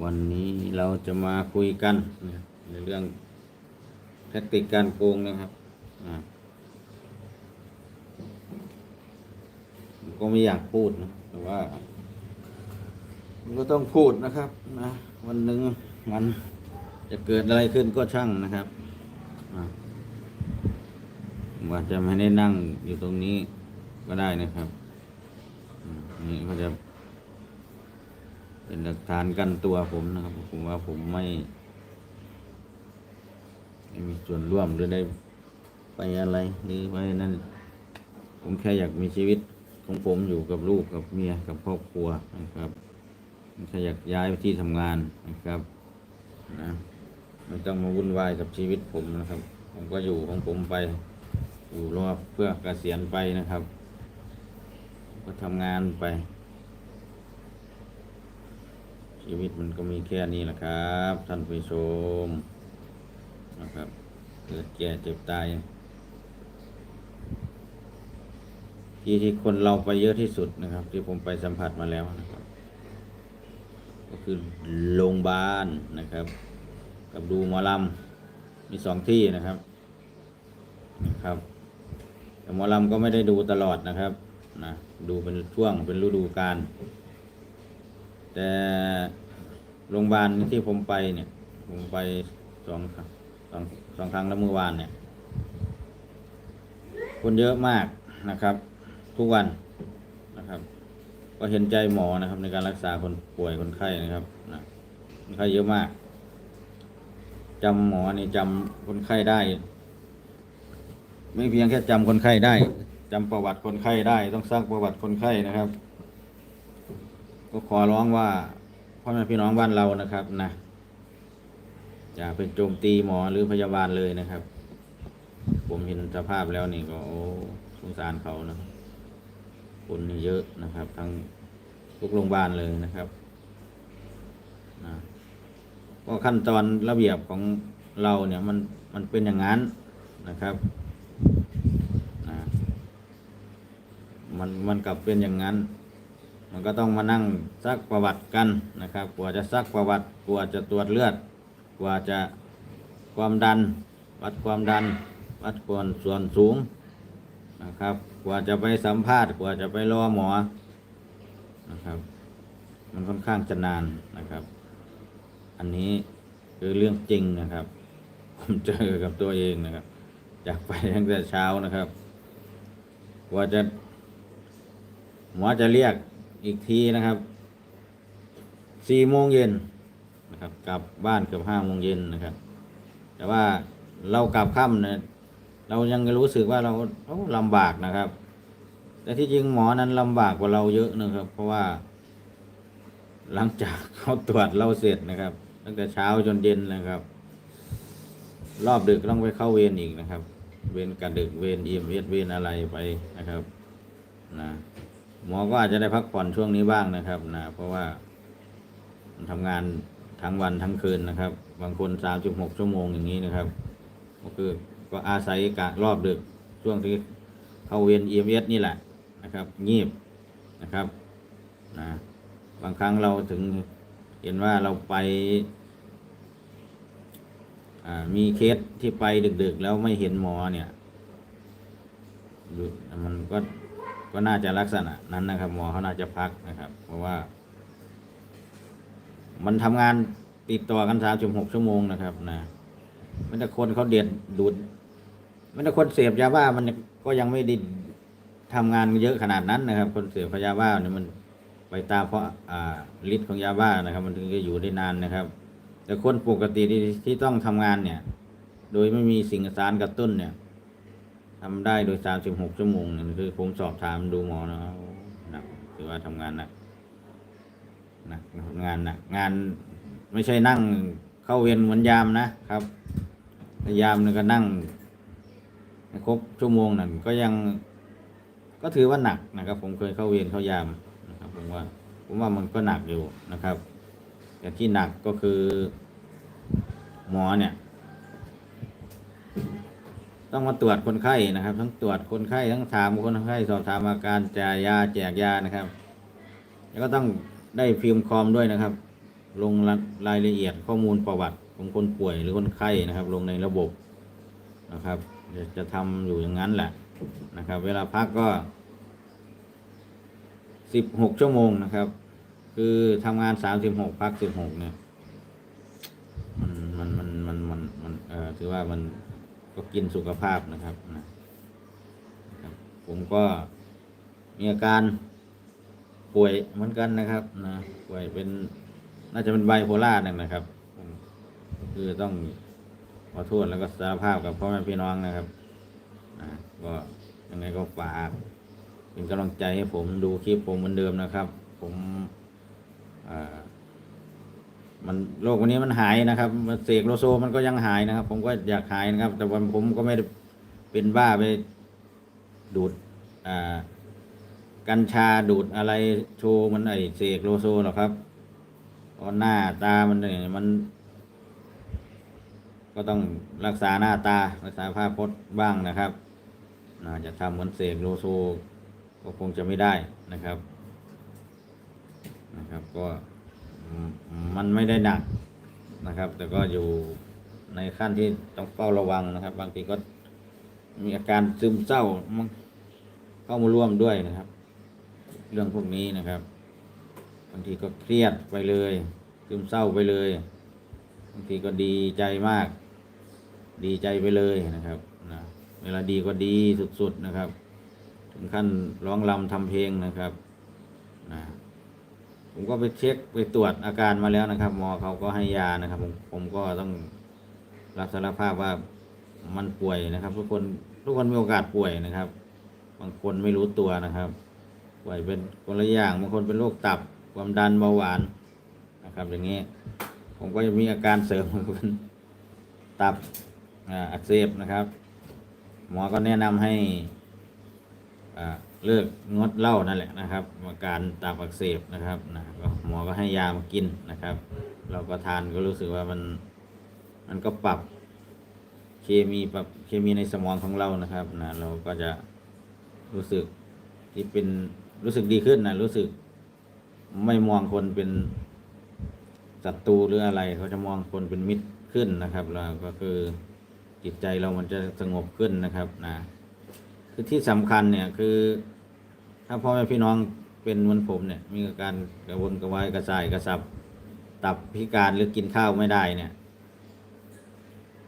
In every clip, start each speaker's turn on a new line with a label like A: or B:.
A: วันนี้เราจะมาคุยกันนะในเรื่องแทคติกการโกงนะครับผมก็ไม่อยากพูดนะแต่ว่ามันก็ต้องพูดนะครับนะวันหนึ่งมันจะเกิดอะไรขึ้นก็ช่างนะครับว่าจะไม่ได้นั่งอยู่ตรงนี้ก็ได้นะครับนี่ก็จะ เป็นหลักฐานกันตัวผมนะครับผมว่าผมไม่ไม่มีส่วนร่วมหรือได้ไปอะไรหรือไปนั่น ผมแค่อยากมีชีวิตของผมอยู่กับลูกกับเมียกับครอบครัวนะครับแค่อยากย้ายไปที่ทำงานนะครับนะไม่ต้องมาวุ่นวายกับชีวิตผมนะครับ ผมก็อยู่ของผมไป อยู่รอบเพื่อเกษียณไปนะครับ ก็ทำงานไป ชีวิตมันก็มีแค่นี้แหละครับ ท่านผู้ชมนะครับ เกิดแก่เจ็บตายที่ที่คนเราไปเยอะที่สุดนะครับ ที่ผมไปสัมผัสมาแล้วนะครับ ก็คือโรงพยาบาลนะครับ กับดูหมอลำมีสองที่นะครับนะครับแต่หมอลำก็ไม่ได้ดูตลอดนะครับนะดูเป็นช่วงเป็นฤดูกาลแต่ โรงพยาบาลที่ผมไปเนี่ย ผมไปสองครั้งสองสองครั้งแล้วเมื่อวานเนี่ย คนเยอะมากนะครับ ทุกวันนะครับ ก็เห็นใจหมอนะครับ ในการรักษาคนป่วยคนไข้นะครับนะคนไข้เยอะมากจำหมอนี่จำคนไข้ได้ ไม่เพียงแค่จำคนไข้ได้จำประวัติคนไข้ได้ ต้องซักประวัติคนไข้นะครับ ก็ขอร้องว่า พ่อแม่พี่น้องบ้านเรานะครับนะอย่าไปโจมตีหมอหรือพยาบาลเลยนะครับ ผมเห็นสภาพแล้วนี่ก็โอ้สงสารเขานะคนเยอะนะครับ ทั้งทุกโรงพยาบาลเลยนะครับนะก็ขั้นตอนระเบียบของเราเนี่ยมันมันเป็นอย่างนั้นนะครับนะมันมันกลับเป็นอย่างนั้น มันก็ต้องมานั่งซักประวัติกันนะครับ กว่าจะซักประวัติ กว่าจะตรวจเลือด กว่าจะความดัน วัดความดัน วัดความส่วนสูงนะครับ กว่าจะไปสัมภาษณ์ กว่าจะไปรอหมอนะครับ มันค่อนข้างจะนานนะครับ อันนี้คือเรื่องจริงนะครับ ผมเจอกับตัวเองนะครับ จากไปตั้งแต่เช้านะครับ กว่าจะหมอจะเรียก อีกทีนะครับสี่โมงเย็นนะครับกลับบ้านเกือบห้าโมงเย็นนะครับ แต่ว่าเรากลับค่ำเนี่ยเรายังรู้สึกว่าเราโอ้ลำบากนะครับ แต่ที่จริงหมอนั้นลำบากกว่าเราเยอะนะครับ เพราะว่า หลังจากเขาตรวจเราเสร็จนะครับ ตั้งแต่เช้าจนเย็นนะครับ รอบดึกต้องไปเข้าเวรอีกนะครับ เวรกระดึกเวรเอี่ยมเวรเวรอะไรไปนะครับ นะ หมอก็อาจจะได้พักผ่อนช่วงนี้บ้างนะครับนะเพราะว่ามันทำงานทั้งวันทั้งคืนนะครับ บางคนสามสิบหกชั่วโมงอย่างนี้นะครับ ก็คือก็อาศัยกะรอบดึกช่วงที่เข้าเวรเอเอสนี่แหละนะครับ งีบนะครับนะบางครั้งเราถึงเห็นว่าเราไปมีเคสที่ไปดึกๆ แล้วไม่เห็นหมอเนี่ยมันก็ ก็น่าจะลักษณะนั้นนะครับหมอเขาน่าจะพักนะครับ เพราะว่า มันทำงานติดต่อกันสามสิบหกชั่วโมงนะครับนะมันแต่คนเขาเด็ดดูดมันแต่คนเสพยาบ้ามันก็ยังไม่ได้ทำงานเยอะขนาดนั้นนะครับ คนเสพยาบ้าเนี่ยมันไปตามเพราะอ่าฤทธิ์ของยาบ้านะครับ มันถึงจะอยู่ได้นานนะครับ แต่คนปกติที่ที่ต้องทำงานเนี่ย โดยไม่มีสิ่งสารกระตุ้นเนี่ย ทำได้โดยสามสิบหกชั่วโมงนี่ยคือผมสอบถามดูหมอนะหนักถือว่าทำงานหนักหนักงานหนักงานไม่ใช่นั่งเข้าเวรเหมือนยามนะครับยามนี่ยก็นั่งครบชั่วโมงนั่นก็ยังก็ถือว่าหนักนะครับ ผมเคยเข้าเวรเข้ายามนะครับ ผมว่า ผมว่ามันก็หนักอยู่นะครับแต่ที่หนักก็คือ หมอเนี่ย ต้องมาตรวจคนไข้นะครับ ทั้งตรวจคนไข้ทั้งถามคนไข้สอบถามอาการจ่ายยาแจกยานะครับ แล้วก็ต้องได้ฟิล์มคอมด้วยนะครับ ลงรายละเอียดข้อมูลประวัติของคนป่วยหรือคนไข้นะครับ ลงในระบบนะครับจะจะทำอยู่อย่างนั้นแหละนะครับ เวลาพักก็สิบหกชั่วโมงนะครับ คือทำงานสามสิบหกพักสิบหกเนี่ยมันมันมันมันมันมันเออถือว่ามัน ก็กินสุขภาพนะครับนะครับ ผมก็มีอาการป่วยเหมือนกันนะครับนะป่วยเป็นน่าจะเป็นไบโพล่าเนี่ยนะครับคือต้องขอโทษแล้วก็สารภาพกับพ่อแม่พี่น้องนะครับนะก็ยังไงก็ฝากเป็นกำลังใจให้ผมดูคลิปผมเหมือนเดิมนะครับ ผมอ่า มันโรควันนี้มันหายนะครับมันเสกโลโซมันก็ยังหายนะครับ ผมก็อยากหายนะครับ แต่วันผมก็ไม่ได้เป็นบ้าไปดูดอ่ากัญชาดูดอะไรโชว์มันไอเสกโลโซหรอกครับเพราะหน้าตามันเนี่ยมัน ก็ต้องรักษาหน้าตารักษาภาพพจน์บ้างนะครับน่าจะทำเหมือนเสกโลโซ ก็คงจะไม่ได้นะครับ นะครับก็ มันไม่ได้หนักนะครับ แต่ก็อยู่ในขั้นที่ต้องเฝ้าระวังนะครับ บางทีก็มีอาการซึมเศร้าเข้ามาร่วมด้วยนะครับ เรื่องพวกนี้นะครับ บางทีก็เครียดไปเลย ซึมเศร้าไปเลย บางทีก็ดีใจมาก ดีใจไปเลยนะครับนะเวลาดีก็ดีสุดๆนะครับ ถึงขั้นร้องรำทำเพลงนะครับนะ ผมก็ไปเช็คไปตรวจอาการมาแล้วนะครับ หมอเขาก็ให้ยานะครับ ผมผมก็ต้องรับสารภาพว่ามันป่วยนะครับ ทุกคนทุกคนมีโอกาสป่วยนะครับ บางคนไม่รู้ตัวนะครับ ป่วยเป็นคนละอย่างบางคนเป็นโรคตับความดันเบาหวานนะครับ อย่างนี้ ผมก็จะมีอาการเสริมเป็นตับอักเสบนะครับ หมอก็แนะนำให้อ่า เลิกงดเหล้านั่นแหละนะครับอาการตับอักเสบนะครับนะก็หมอก็ให้ยามากินนะครับ เราก็ทานก็รู้สึกว่ามันมันก็ปรับเคมีปรับเคมีในสมองของเรานะครับนะเราก็จะรู้สึกที่เป็นรู้สึกดีขึ้นนะรู้สึกไม่มองคนเป็นศัตรูหรืออะไร เขาจะมองคนเป็นมิตรขึ้นนะครับแล้วก็คือจิตใจเรามันจะสงบขึ้นนะครับนะคือที่สำคัญเนี่ยคือ ถ้าพ่อแม่พี่น้องเป็นเหมือนผมเนี่ย มีอาการกระวนกระวายกระสายกระสับ ตับพิการหรือกินข้าวไม่ได้เนี่ย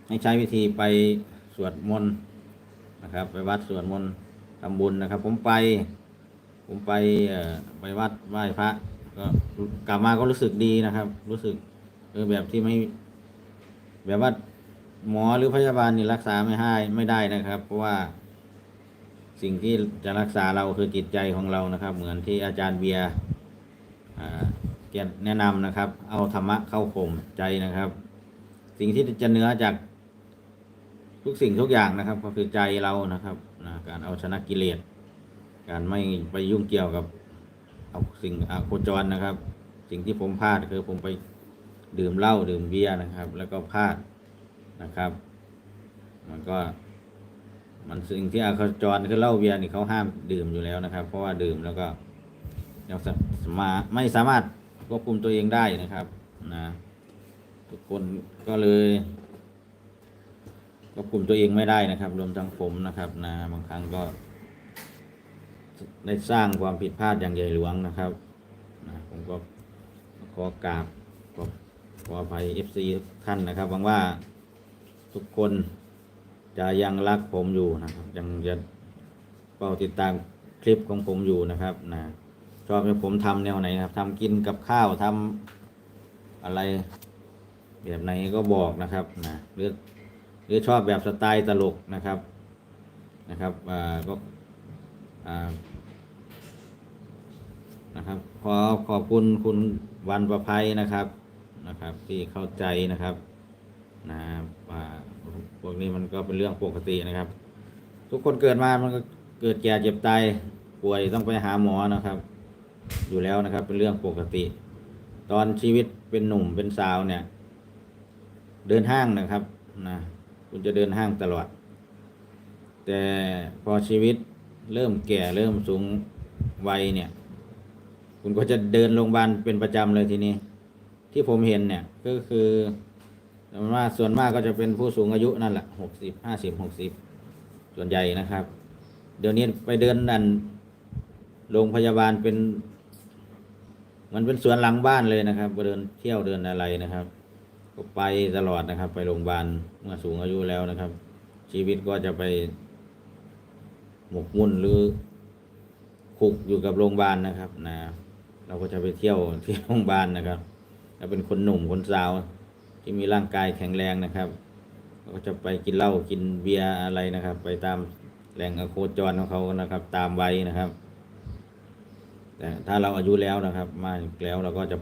A: ให้ใช้วิธีไปสวดมนต์นะครับ ไปวัดสวดมนต์ทำบุญนะครับ ผมไป ผมไปไปวัดไหว้พระก็กลับมาก็รู้สึกดีนะครับ รู้สึกเออแบบที่ไม่ แบบว่าหมอหรือพยาบาลนี่รักษาไม่ให้ไม่ได้นะครับ เพราะว่า สิ่งที่จะรักษาเราคือจิตใจของเรานะครับ เหมือนที่อาจารย์เบียร์แกแนะนำนะครับ เอาธรรมะเข้าข่มใจนะครับ สิ่งที่จะเนื้อจากทุกสิ่งทุกอย่างนะครับ ก็คือใจเรานะครับนะการเอาชนะกิเลสการไม่ไปยุ่งเกี่ยวกับเอาสิ่งอโคจรนะครับ สิ่งที่ผมพลาดคือผมไปดื่มเหล้าดื่มเบียร์นะครับ แล้วก็พลาดนะครับ มันก็ มันสิ่งที่อาคจรคือเหล้าเบียร์นี่เขาห้ามดื่มอยู่แล้วนะครับ เพราะว่าดื่มแล้วก็ยังสมาไม่สามารถควบคุมตัวเองได้นะครับนะทุกคนก็เลยควบคุมตัวเองไม่ได้นะครับ รวมทั้งผมนะครับนะบางครั้งก็ ได้สร้างความผิดพลาดอย่างใหญ่หลวงนะครับนะผมก็ขอกราบขอขออภัยเอฟซีท่านนะครับหวังว่าทุกคน จะยังรักผมอยู่นะครับยังจะเฝ้าติดตามคลิปของผมอยู่นะครับนะชอบให้ผมทำแนวไหนครับทำกินกับข้าวทำอะไร แบบไหนก็บอกนะครับนะหรือหรือชอบแบบสไตล์ตลกนะครับนะครับอ่าก็อ่านะครับขอขอบคุณคุณวันประภัยนะครับนะครับ ที่เข้าใจนะครับนะว่า พวกนี้มันก็เป็นเรื่องปกตินะครับ ทุกคนเกิดมามันก็เกิดแก่เจ็บตายป่วยต้องไปหาหมอนะครับ อยู่แล้วนะครับ เป็นเรื่องปกติ ตอนชีวิตเป็นหนุ่มเป็นสาวเนี่ย เดินห้างนะครับนะคุณจะเดินห้างตลอด แต่พอชีวิตเริ่มแก่เริ่มสูงวัยเนี่ย คุณก็จะเดินโรงพยาบาลเป็นประจำเลยทีนี้ ที่ผมเห็นเนี่ยก็คือ ส่วนมาส่วนมากก็จะเป็นผู้สูงอายุนั่นแหละหกสิบห้าสิบหกสิบส่วนใหญ่นะครับ เดี๋ยวนี้ไปเดินนั่นโรงพยาบาลเป็น มันเป็นสวนหลังบ้านเลยนะครับไปเดินเที่ยวเดินอะไรนะครับ ก็ไปตลอดนะครับ ไปโรงพยาบาลเมื่อสูงอายุแล้วนะครับ ชีวิตก็จะไปหมกมุ่นหรือคุกอยู่กับโรงพยาบาลนะครับ นะ เราก็จะไปเที่ยวที่โรงพยาบาลนะครับถ้าเป็นคนหนุ่มคนสาว ที่มีร่างกายแข็งแรงนะครับก็จะไปกินเหล้ากินเบียร์อะไรนะครับ ไปตามแหล่งอโคจรของเขานะครับ ตามวัยนะครับ แต่ถ้าเราอายุแล้วนะครับ มากแล้วเราก็จะ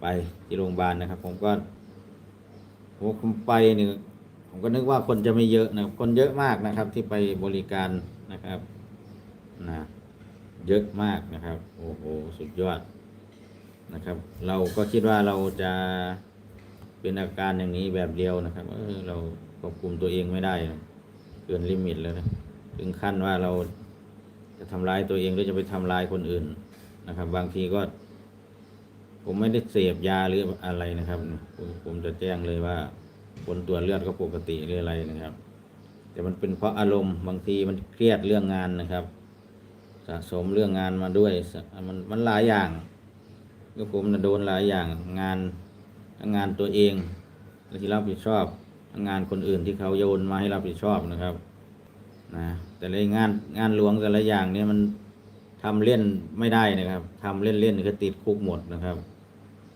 A: ไปที่โรงพยาบาลนะครับ ผมก็ผมไปเนี่ยผมก็นึกว่าคนจะไม่เยอะนะคนเยอะมากนะครับ ที่ไปบริการนะครับนะเยอะมากนะครับ โอ้โหสุดยอดนะครับ เราก็คิดว่าเราจะ เป็นอาการอย่างนี้แบบเดียวนะครับเออเราควบคุมตัวเองไม่ได้นะเกินลิมิตแล้วนะถึงขั้นว่าเราจะทำร้ายตัวเองหรือจะไปทำร้ายคนอื่นนะครับ บางทีก็ ผมไม่ได้เสพยาหรืออะไรนะครับ ผมผมจะแจ้งเลยว่าผลตรวจเลือดก็ปกติหรืออะไรนะครับ แต่มันเป็นเพราะอารมณ์บางทีมันเครียดเรื่องงานนะครับ สะสมเรื่องงานมาด้วยมันมันหลายอย่างก็ผมนะโดนหลายอย่างงาน งานตัวเองที่รับผิดชอบ งานคนอื่นที่เขาโยนมาให้รับผิดชอบนะครับนะแต่ละงานงานหลวงแต่ละอย่างเนี่ยมันทำเล่นไม่ได้นะครับทำเล่นเล่นๆก็ติดคุกหมดนะครับ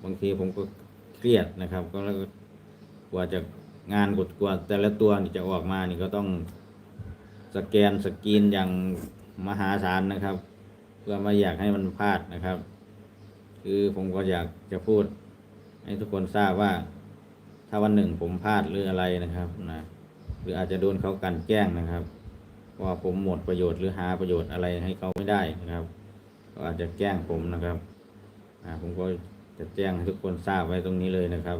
A: บางทีผมก็เครียดนะครับ ก็แล้วก็กว่าจะงานกดกว่าแต่ละตัวนี่จะออกมานี่ก็ต้องสแกนสกีนอย่างมหาศาลนะครับ เพื่อไม่อยากให้มันพลาดนะครับ คือผมก็อยากจะพูด ให้ทุกคนทราบว่า ถ้าวันหนึ่งผมพลาดหรืออะไรนะครับนะหรืออาจจะโดนเขากันแกล้งนะครับ ว่าผมหมดประโยชน์หรือหาประโยชน์อะไรให้เขาไม่ได้นะครับก็อาจจะแกล้งผมนะครับผมก็จะแจ้งให้ทุกคนทราบไว้ตรงนี้เลยนะครับ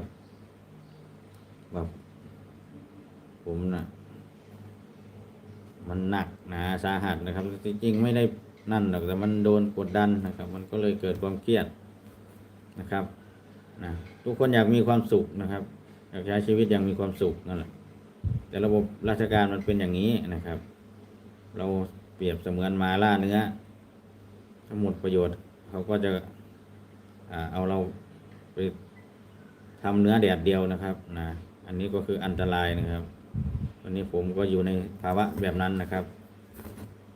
A: ว่าผมนะมันหนักหนาสาหัสนะครับ จริงๆไม่ได้นั่นหรอกแต่มันโดนกดดันนะครับ มันก็เลยเกิดความเครียดนะครับ นะทุกคนอยากมีความสุขนะครับ อยากใช้ชีวิตอย่างมีความสุขนั่นแหละแต่ระบบราชการมันเป็นอย่างนี้นะครับ เราเปรียบเสมือนมาล่าเนื้อทั้งหมดประโยชน์เขาก็จะเอาเราไปทำเนื้อแดดเดียวนะครับนะอันนี้ก็คืออันตรายนะครับ วันนี้ผมก็อยู่ในภาวะแบบนั้นนะครับ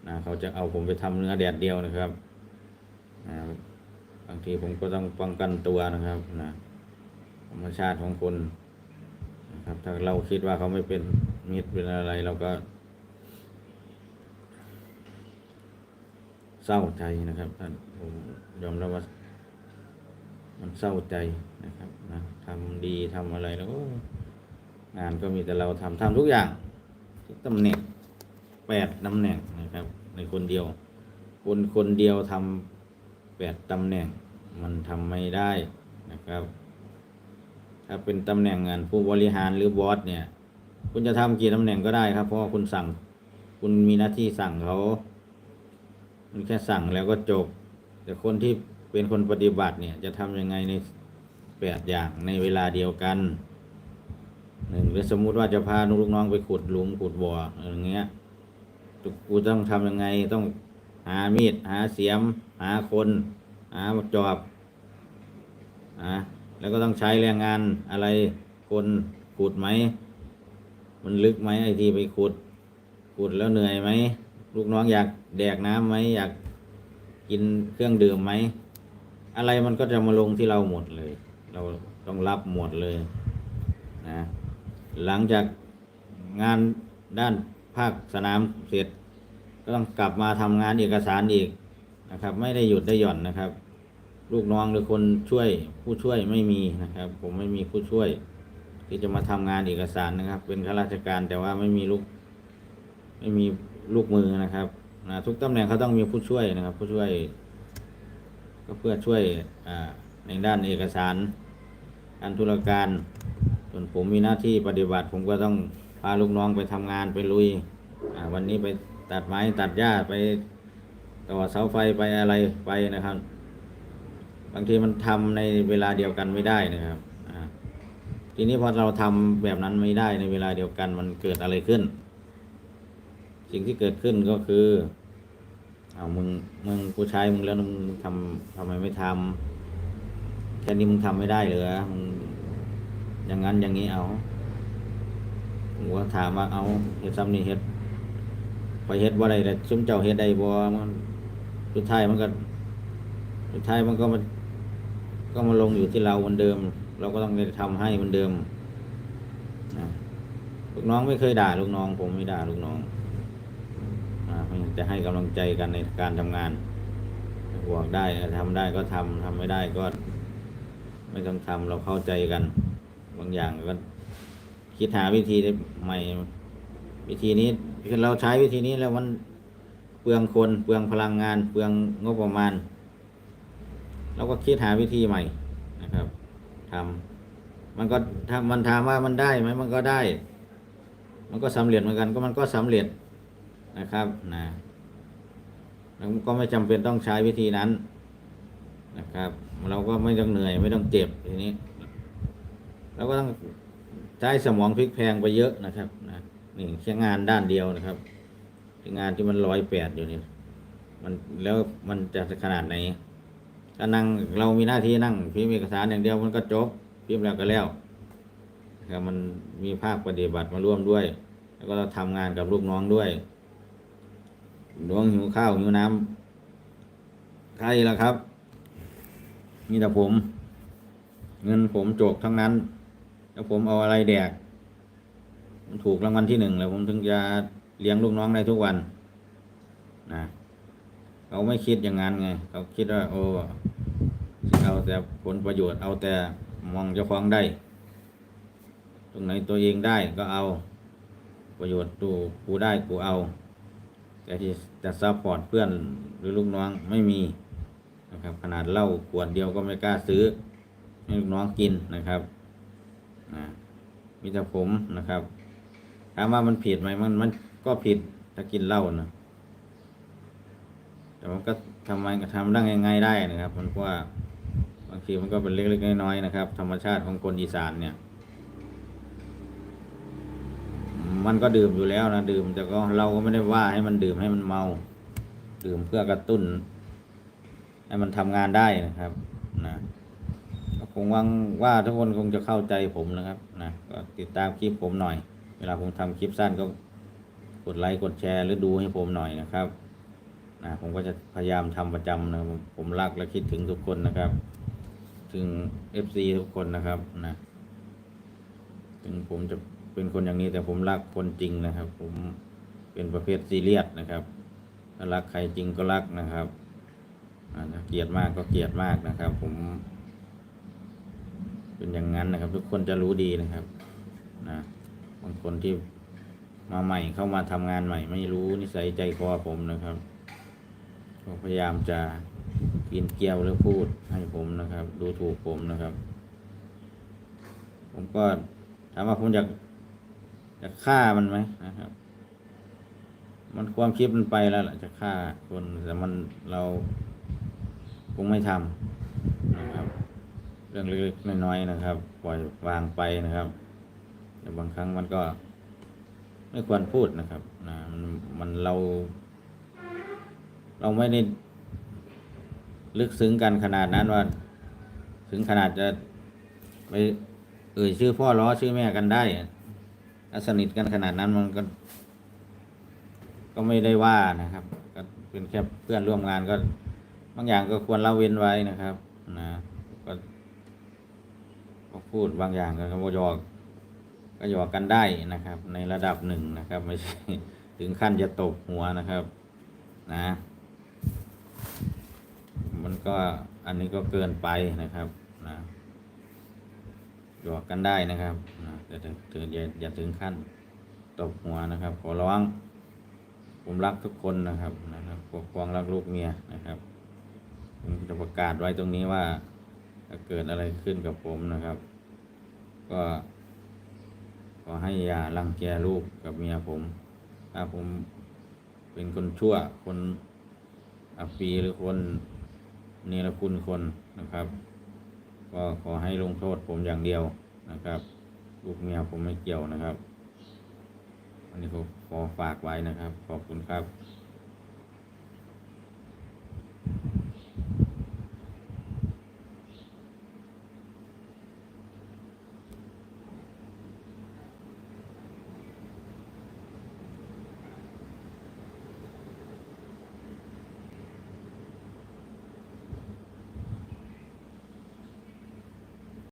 A: นะเขาจะเอาผมไปทำเนื้อแดดเดียวนะครับนะบางทีผมก็ต้องป้องกันตัวนะครับนะธรรมชาติของคนนะครับ ถ้าเราคิดว่าเขาไม่เป็นมิตรเป็นอะไรเราก็ เศร้าใจนะครับท่านผมยอมรับว่า มันเศร้าใจนะครับนะทำดีทำอะไรแล้วก็งานก็มีแต่เราทำทำทุกอย่างทุกตำแหน่งแปดตำแหน่งนะครับ ในคนเดียว คนคนเดียวทำ แปดตำแหน่งมันทำไม่ได้นะครับ ถ้าเป็นตำแหน่งงานผู้บริหารหรือบอสเนี่ย คุณจะทำกี่ตำแหน่งก็ได้ครับ เพราะว่าคุณสั่ง คุณมีหน้าที่สั่งเขามันแค่สั่งแล้วก็จบ แต่คนที่เป็นคนปฏิบัติเนี่ยจะทำยังไงในแปดอย่างในเวลาเดียวกันหนึ่งสมมุติว่าจะพาลูกน้องไปขุดหลุมขุดบ่ออย่างเงี้ยกูต้องทำยังไงต้อง หามีด หาเสียม หาคน หาจอบอะแล้วก็ต้องใช้แรงงานอะไรคนขุดไหม มันลึกไหมไอที่ไปขุด ขุดแล้วเหนื่อยไหม ลูกน้องอยากแดกน้ำไหมอยากกินเครื่องดื่มไหม อะไรมันก็จะมาลงที่เราหมดเลย เราต้องรับหมดเลยนะหลังจากงานด้านภาคสนามเสร็จ ต้องกลับมาทำงานเอกสารอีกนะครับ ไม่ได้หยุดได้หย่อนนะครับ ลูกน้องหรือคนช่วยผู้ช่วยไม่มีนะครับ ผมไม่มีผู้ช่วย ที่จะมาทำงานเอกสารนะครับ เป็นข้าราชการแต่ว่าไม่มีลูก ไม่มีลูกมือนะครับนะทุกตำแหน่งเขาต้องมีผู้ช่วยนะครับ ผู้ช่วย ก็เพื่อช่วยในด้านเอกสารการธุรการ ส่วนผมมีหน้าที่ปฏิบัติ ผมก็ต้องพาลูกน้องไปทำงานไปลุยวันนี้ไป ตัดไม้ตัดหญ้าไปต่อเสาไฟไปอะไรไปนะครับ บางทีมันทำในเวลาเดียวกันไม่ได้นะครับทีนี้พอเราทำแบบนั้นไม่ได้ในเวลาเดียวกันมันเกิดอะไรขึ้น สิ่งที่เกิดขึ้นก็คือเอามึงมึงกูใช้มึงแล้วมึงทำทำไมไม่ทำแค่นี้มึงทำไม่ได้เหรอมึงอย่างนั้นอย่างนี้เอาผมก็ถามว่าเอาเฮ็ดซ้ำนี่เฮ็ด ไปเฮ็ดว่าอะไรแต่ซุ้มเจ้าเฮ็ดได้บ่มันสุดท้ายมันก็สุดท้ายมันก็มาก็มาลงอยู่ที่เราเหมือนเดิม เราก็ต้องได้ทำให้เหมือนเดิมนะลูกน้องไม่เคยด่าลูกน้อง ผมไม่ด่าลูกน้องจะให้กำลังใจกันในการทำงานบอกได้ทำได้ก็ทำทำไม่ได้ก็ ไม่ต้องทำเราเข้าใจกัน บางอย่างก็คิดหาวิธีใหม่ วิธีนี้คือเราใช้วิธีนี้แล้วมันเปลืองคนเปลืองพลังงาน เปลืองงบประมาณเราก็คิดหาวิธีใหม่นะครับทำมันก็ถ้ามันถามว่ามันได้ไหมมันก็ได้ มันก็สำเร็จเหมือนกัน ก็มันก็สำเร็จนะครับนะแล้วก็ไม่จำเป็นต้องใช้วิธีนั้นนะครับ เราก็ไม่ต้องเหนื่อยไม่ต้องเจ็บทีนี้เราก็ต้องใช้สมองพลิกแพงไปเยอะนะครับนะ นี่แค่งานด้านเดียวนะครับ งานที่มันร้อยแปดอยู่นี่มันแล้วมันจะขนาดไหนถ้านั่งเรามีหน้าที่นั่งพิมพ์เอกสารอย่างเดียวมันก็จบพิมพ์แล้วก็แล้วครับมันมีภาคปฏิบัติมาร่วมด้วย แล้วก็เราทำงานกับลูกน้องด้วยน้องหิวข้าวหิวน้ำใครล่ะครับมีแต่ผม เงินผมโจกทั้งนั้น แล้วผมเอาอะไรแดก ผมถูกรางวัลที่หนึ่งแล้วผมถึงจะเลี้ยงลูกน้องได้ทุกวันนะเขาไม่คิดอย่างนั้นไงเขาคิดว่า โอ้เอาแต่ผลประโยชน์เอาแต่มองเจ้าของได้ ตรงไหนตัวเองได้ก็เอา ประโยชน์ตูกูได้กูเอา แต่ที่จะซัพพอร์ตเพื่อนหรือลูกน้องไม่มีนะครับขนาดเหล้าขวดเดียวก็ไม่กล้าซื้อให้ลูกน้องกินนะครับนะมีแต่ผมนะครับ ถามว่ามันผิดไหมมันมันก็ผิดถ้ากินเหล้านะแต่มันก็ทำไมก็ทำได้ง่ายๆได้นะครับ มันก็ว่าบางทีมันก็เป็นเล็กๆน้อยๆนะครับ ธรรมชาติของคนอีสานเนี่ย มันก็ดื่มอยู่แล้วนะดื่ม แต่ก็เราก็ไม่ได้ว่าให้มันดื่มให้มันเมา ดื่มเพื่อกระตุ้น ให้มันทำงานได้นะครับนะคงวังว่าทุกคนคงจะเข้าใจผมนะครับ นะก็ติดตามคลิปผมหน่อย วลาผมทำคลิปสั้นก็กดไลค์กดแชร์หรือดูให้ผมหน่อยนะครับนะผมก็จะพยายามทำประจำนะผมรักและคิดถึงทุกคนนะครับ ถึงเอฟซีทุกคนนะครับนะถึงผมจะเป็นคนอย่างนี้แต่ผมรักคนจริงนะครับ ผมเป็นประเภทซีเรียสนะครับถ้ารักใครจริงก็รักนะครับอ่าถ้าเกลียดมากก็เกลียดมากนะครับ ผม เป็นอย่างนั้นนะครับ ทุกคนจะรู้ดีนะครับนะ บางคนที่มาใหม่เข้ามาทำงานใหม่ ไม่รู้นิสัยใจคอผมนะครับก็พยายามจะกินเกลียวหรือพูดให้ผมนะครับ ดูถูกผมนะครับ ผมก็ถามว่าผมอยากจะฆ่ามันไหมนะครับ มันความคิดมันไปแล้วล่ะจะฆ่าคนแต่มันเราคงไม่ทำนะครับ เรื่องเล็กๆน้อยๆนะครับ ปล่อยวางไปนะครับ แต่บางครั้งมันก็ไม่ควรพูดนะครับนะมันมันเรา เราไม่ได้ลึกซึ้งกันขนาดนั้นว่า ถึงขนาดจะไปเอ่ยชื่อพ่อล้อชื่อแม่กันได้ถ้าสนิทกันขนาดนั้นมันก็ ก็ไม่ได้ว่านะครับ ก็เป็นแค่เพื่อนร่วมงานก็ บางอย่างก็ควรละเว้นไว้นะครับ นะ ก็พูดบางอย่างก็ก็หยอก ก็หยอกกันได้นะครับ ในระดับหนึ่งนะครับ ไม่ใช่ถึงขั้นจะตบหัวนะครับนะ มันก็อันนี้ก็เกินไปนะครับนะหยอกกันได้นะครับนะแต่ถึงอย่าอย่าถึงขั้นตบหัวนะครับ ขอร้องผมรักทุกคนนะครับนะครับปกป้องรักลูกเมียนะครับผมจะประกาศไว้ตรงนี้ว่า ถ้าเกิดอะไรขึ้นกับผมนะครับ ก็ ขอให้อย่ารังแกลูกกับเมียผมถ้าผมเป็นคนชั่วคนอับปีหรือคนเนรคุณคนนะครับ ก็ขอให้ลงโทษผมอย่างเดียวนะครับ ลูกเมียผมไม่เกี่ยวนะครับ อันนี้ผมขอฝากไว้นะครับ ขอบคุณครับ